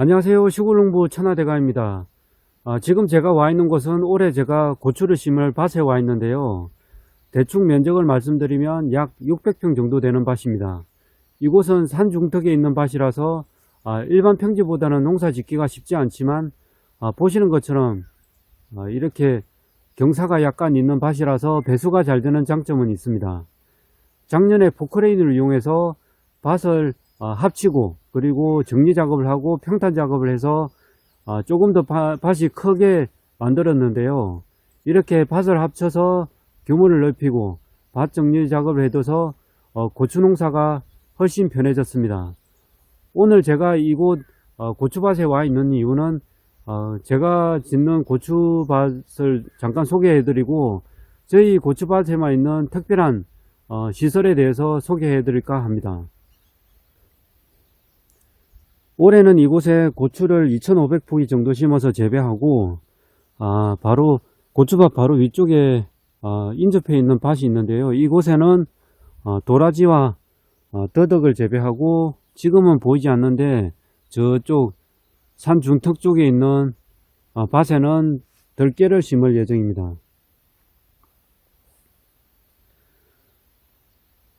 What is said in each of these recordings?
안녕하세요. 시골농부 천하대가입니다. 아, 지금 제가 와 있는 곳은 올해 제가 고추를 심을 밭에 와 있는데요. 대충 면적을 말씀드리면 약 600평 정도 되는 밭입니다. 이곳은 산 중턱에 있는 밭이라서 아, 일반 평지보다는 농사 짓기가 쉽지 않지만 아, 보시는 것처럼 아, 이렇게 경사가 약간 있는 밭이라서 배수가 잘 되는 장점은 있습니다. 작년에 포크레인을 이용해서 밭을 아, 합치고 그리고 정리 작업을 하고 평탄 작업을 해서 아, 조금 더 바- 밭이 크게 만들었는데요. 이렇게 밭을 합쳐서 규모를 넓히고 밭 정리 작업을 해둬서 어, 고추 농사가 훨씬 편해졌습니다. 오늘 제가 이곳 어, 고추밭에 와 있는 이유는 어, 제가 짓는 고추밭을 잠깐 소개해 드리고 저희 고추밭에만 있는 특별한 어, 시설에 대해서 소개해 드릴까 합니다. 올해는 이곳에 고추를 2,500포기 정도 심어서 재배하고, 아, 바로, 고추밭 바로 위쪽에, 아, 인접해 있는 밭이 있는데요. 이곳에는, 아, 도라지와, 아, 더덕을 재배하고, 지금은 보이지 않는데, 저쪽, 산 중턱 쪽에 있는, 아, 밭에는 들깨를 심을 예정입니다.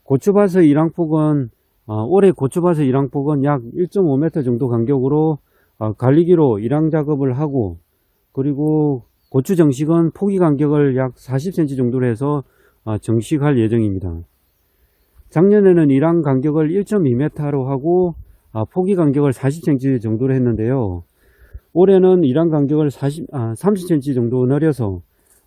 고추밭의 일항폭은 어, 올해 고추밭의 일항폭은 약 1.5m 정도 간격으로 어, 관리기로 일항 작업을 하고 그리고 고추 정식은 포기 간격을 약 40cm 정도로 해서 어, 정식할 예정입니다. 작년에는 일항 간격을 1.2m로 하고 아, 포기 간격을 40cm 정도로 했는데요. 올해는 일항 간격을 40, 아, 30cm 정도 늘려서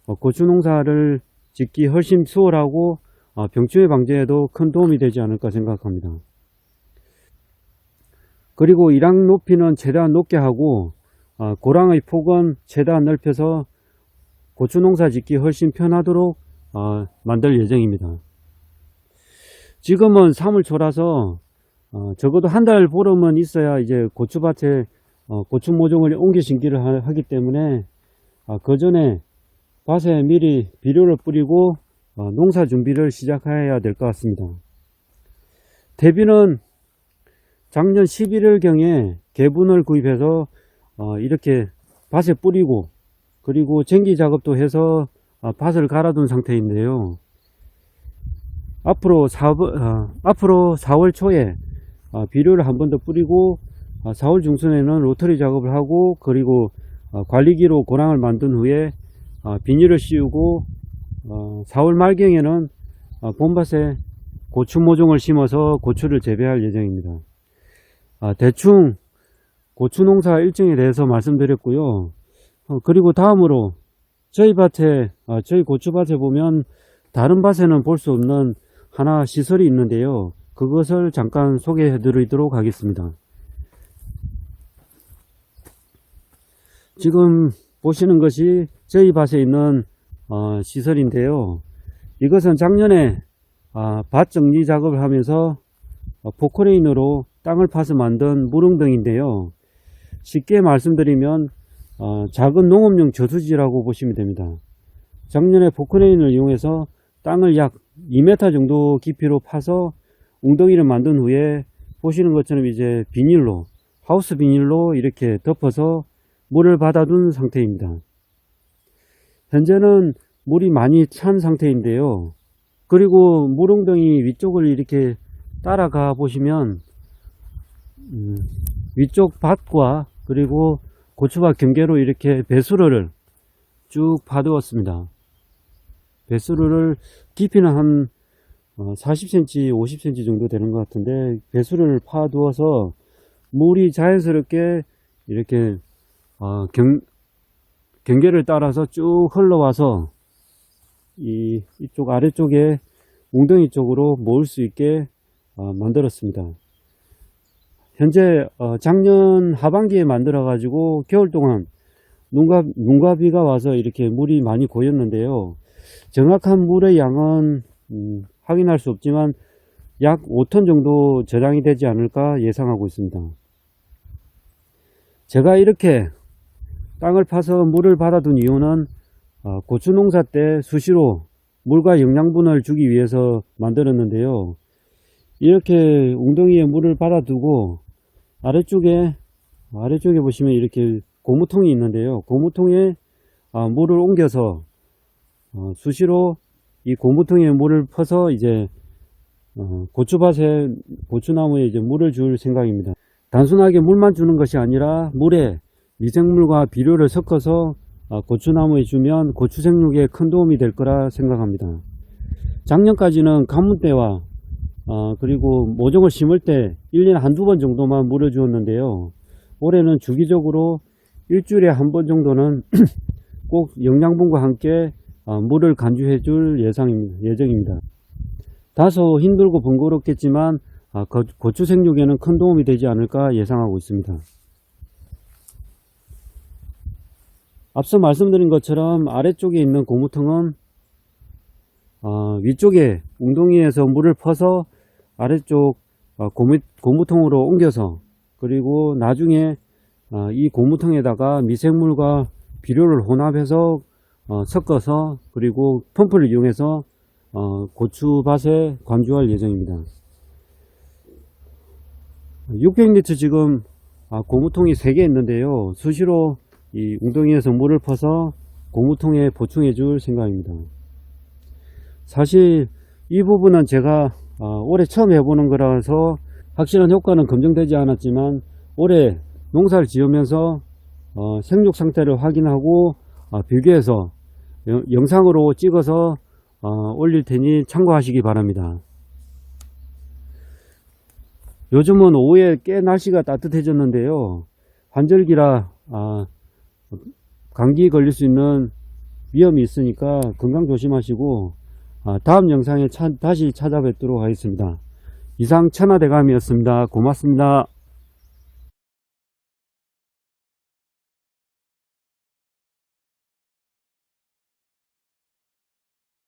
어, 고추 농사를 짓기 훨씬 수월하고 어, 병충해 방제에도 큰 도움이 되지 않을까 생각합니다. 그리고 일항 높이는 최대한 높게 하고 어, 고랑의 폭은 최대한 넓혀서 고추 농사 짓기 훨씬 편하도록 어, 만들 예정입니다. 지금은 3월 초라서 어, 적어도 한 달 보름은 있어야 이제 고추밭에 어, 고추 모종을 옮겨 심기를 하- 하기 때문에 아, 그 전에 밭에 미리 비료를 뿌리고 어, 농사 준비를 시작해야 될 것 같습니다. 대비는 작년 11월경에 개분을 구입해서 어, 이렇게 밭에 뿌리고 그리고 쟁기 작업도 해서 어, 밭을 갈아둔 상태인데요. 앞으로 4, 앞으로 4월 초에 어, 비료를 한 번 더 뿌리고 어, 4월 중순에는 로터리 작업을 하고 그리고 어, 관리기로 고랑을 만든 후에 어, 비닐을 씌우고 어, 4월 말경에는 어, 봄밭에 고추 모종을 심어서 고추를 재배할 예정입니다. 아, 대충 고추 농사 일정에 대해서 말씀드렸고요. 어, 그리고 다음으로 저희 밭에 아, 저희 고추밭에 보면 다른 밭에는 볼 수 없는 하나 시설이 있는데요. 그것을 잠깐 소개해 드리도록 하겠습니다. 지금 보시는 것이 저희 밭에 있는 어, 시설인데요. 이것은 작년에 아, 밭 정리 작업을 하면서 어, 포크레인으로 땅을 파서 만든 무릉덩인데요. 쉽게 말씀드리면 어, 작은 농업용 저수지라고 보시면 됩니다. 작년에 포크레인을 이용해서 땅을 약 2m 정도 깊이로 파서 웅덩이를 만든 후에 보시는 것처럼 이제 비닐로 하우스 비닐로 이렇게 덮어서 물을 받아둔 상태입니다. 현재는 물이 많이 찬 상태인데요. 그리고 물웅덩이 위쪽을 이렇게 따라가 보시면 음, 위쪽 밭과 그리고 고추밭 경계로 이렇게 배수로를 쭉 파두었습니다. 배수로를 깊이는 한 40cm, 50cm 정도 되는 것 같은데 배수로를 파두어서 물이 자연스럽게 이렇게 어, 경, 경계를 따라서 쭉 흘러와서 이 이쪽 아래쪽에 웅덩이 쪽으로 모을 수 있게 어, 만들었습니다. 현재 어, 작년 하반기에 만들어 가지고 겨울 동안 눈과 눈과 비가 와서 이렇게 물이 많이 고였는데요. 정확한 물의 양은 음, 확인할 수 없지만 약 5톤 정도 저장이 되지 않을까 예상하고 있습니다. 제가 이렇게 땅을 파서 물을 받아둔 이유는 어, 고추 농사 때 수시로 물과 영양분을 주기 위해서 만들었는데요. 이렇게 웅덩이에 물을 받아두고 아래쪽에 아래쪽에 보시면 이렇게 고무통이 있는데요. 고무통에 아, 물을 옮겨서 어, 수시로 이 고무통에 물을 퍼서 이제 어, 고추밭에 고추나무에 이제 물을 줄 생각입니다. 단순하게 물만 주는 것이 아니라 물에 미생물과 비료를 섞어서 어, 고추나무에 주면 고추 생육에 큰 도움이 될 거라 생각합니다. 작년까지는 가뭄 때와 어, 그리고 모종을 심을 때 1년에 한두 번 정도만 물을 주었는데요. 올해는 주기적으로 일주일에 한 번 정도는 꼭 영양분과 함께 어, 물을 간주해 줄. 예정입니다. 다소 힘들고 번거롭겠지만 아, 거- 고추 생육에는 큰 도움이 되지 않을까 예상하고 있습니다. 앞서 말씀드린 것처럼 아래쪽에 있는 고무통은 어, 위쪽에 웅덩이에서 물을 퍼서 아래쪽 어, 고무, 고무통으로 옮겨서 그리고 나중에 어, 이 고무통에다가 미생물과 비료를 혼합해서 어, 섞어서 그리고 펌프를 이용해서 어, 고추밭에 관주할 예정입니다. 600리터 지금 아, 고무통이 3개 있는데요. 수시로 이 웅덩이에서 물을 퍼서 고무통에 보충해 줄 생각입니다. 사실 이 부분은 제가 아, 올해 처음 해보는 거라서 확실한 효과는 검증되지 않았지만 올해 농사를 지으면서 어, 생육 상태를 확인하고 아, 비교해서 영- 영상으로 찍어서 어, 올릴 테니 참고하시기 바랍니다. 요즘은 오후에 꽤 날씨가 따뜻해졌는데요. 환절기라 아, 감기 걸릴 수 있는 위험이 있으니까 건강 조심하시고 아, 다음 영상에 차- 다시 찾아뵙도록 하겠습니다. 이상 천하대감이었습니다. 고맙습니다.